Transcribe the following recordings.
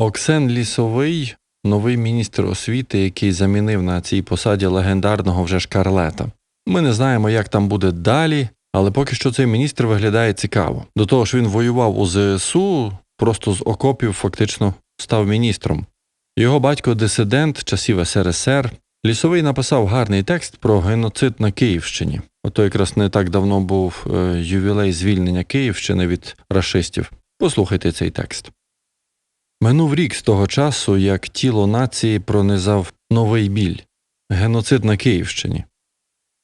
Оксен Лісовий, новий міністр освіти, який замінив на цій посаді легендарного вже Шкарлета. Ми не знаємо, як там буде далі, але поки що цей міністр виглядає цікаво. До того ж, він воював у ЗСУ, просто з окопів фактично став міністром. Його батько дисидент часів СРСР. Лісовий написав гарний текст про геноцид на Київщині. Ото якраз не так давно був е, ювілей звільнення Київщини від рашистів. Послухайте цей текст. Минув рік з того часу, як тіло нації пронизав новий біль геноцид на Київщині.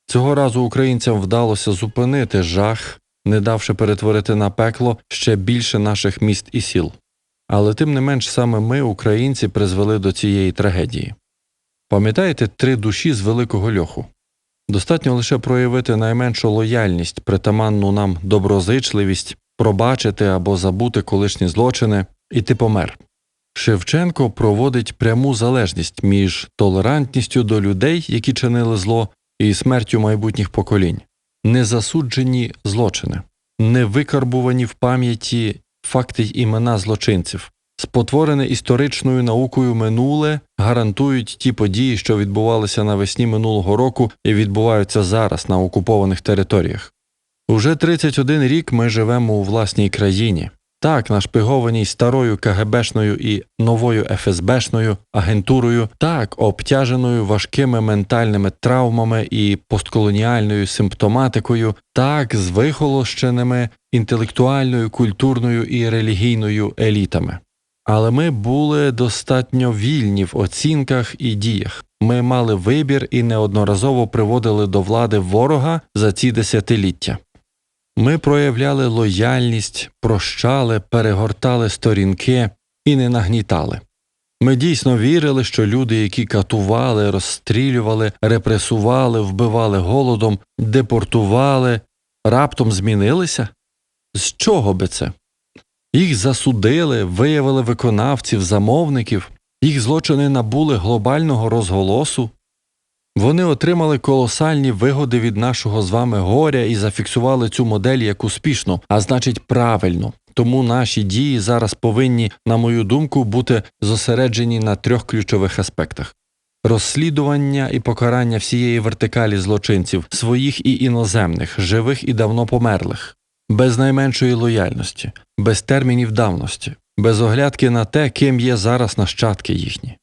Цього разу українцям вдалося зупинити жах, не давши перетворити на пекло ще більше наших міст і сіл. Але тим не менш саме ми, українці, призвели до цієї трагедії. Пам'ятаєте три душі з великого льоху? Достатньо лише проявити найменшу лояльність, притаманну нам доброзичливість, пробачити або забути колишні злочини, і ти помер. Шевченко проводить пряму залежність між толерантністю до людей, які чинили зло, і смертю майбутніх поколінь, незасуджені злочини, невикарбувані в пам'яті факти й імена злочинців, спотворене історичною наукою минуле гарантують ті події, що відбувалися навесні минулого року і відбуваються зараз на окупованих територіях. Уже 31 рік ми живемо у власній країні. Так, нашпигованій старою КГБшною і новою ФСБшною агентурою, так обтяженою важкими ментальними травмами і постколоніальною симптоматикою, так з вихолощеними інтелектуальною, культурною і релігійною елітами. Але ми були достатньо вільні в оцінках і діях. Ми мали вибір і неодноразово приводили до влади ворога за ці десятиліття. Ми проявляли лояльність, прощали, перегортали сторінки і не нагнітали. Ми дійсно вірили, що люди, які катували, розстрілювали, репресували, вбивали голодом, депортували, раптом змінилися? З чого би це? Їх засудили, виявили виконавців, замовників, їх злочини набули глобального розголосу. Вони отримали колосальні вигоди від нашого з вами горя і зафіксували цю модель як успішну, а значить правильно. Тому наші дії зараз повинні, на мою думку, бути зосереджені на трьох ключових аспектах: розслідування і покарання всієї вертикалі злочинців, своїх і іноземних, живих і давно померлих, без найменшої лояльності, без термінів давності, без оглядки на те, ким є зараз нащадки їхні.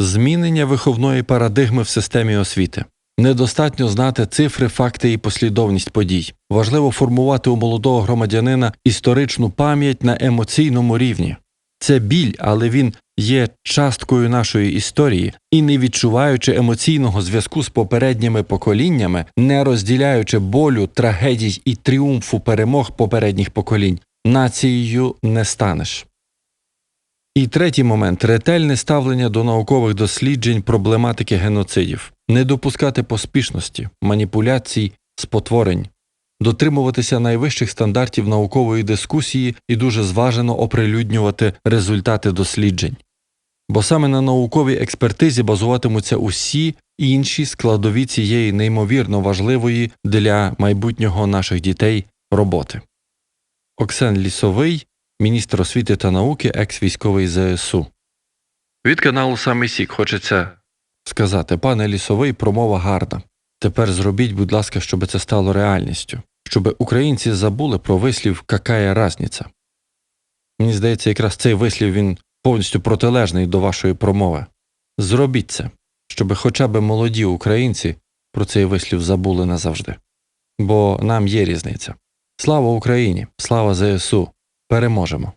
Змінення виховної парадигми в системі освіти. Недостатньо знати цифри, факти і послідовність подій. Важливо формувати у молодого громадянина історичну пам'ять на емоційному рівні. Це біль, але він є часткою нашої історії і не відчуваючи емоційного зв'язку з попередніми поколіннями, не розділяючи болю, трагедій і тріумфу перемог попередніх поколінь, нацією не станеш. І третій момент ретельне ставлення до наукових досліджень проблематики геноцидів, не допускати поспішності, маніпуляцій, спотворень, дотримуватися найвищих стандартів наукової дискусії і дуже зважено оприлюднювати результати досліджень. Бо саме на науковій експертизі базуватимуться усі інші складові цієї неймовірно важливої для майбутнього наших дітей роботи. Оксен Лісовий міністр освіти та науки, екс-військовий ЗСУ. Від каналу Самий Сік хочеться сказати, пане лісовий, промова гарна. Тепер зробіть, будь ласка, щоб це стало реальністю, щоб українці забули про вислів какая разниця. Мені здається, якраз цей вислів він повністю протилежний до вашої промови. Зробіть це, щоб хоча б молоді українці про цей вислів забули назавжди. Бо нам є різниця. Слава Україні! Слава ЗСУ! Переможемо!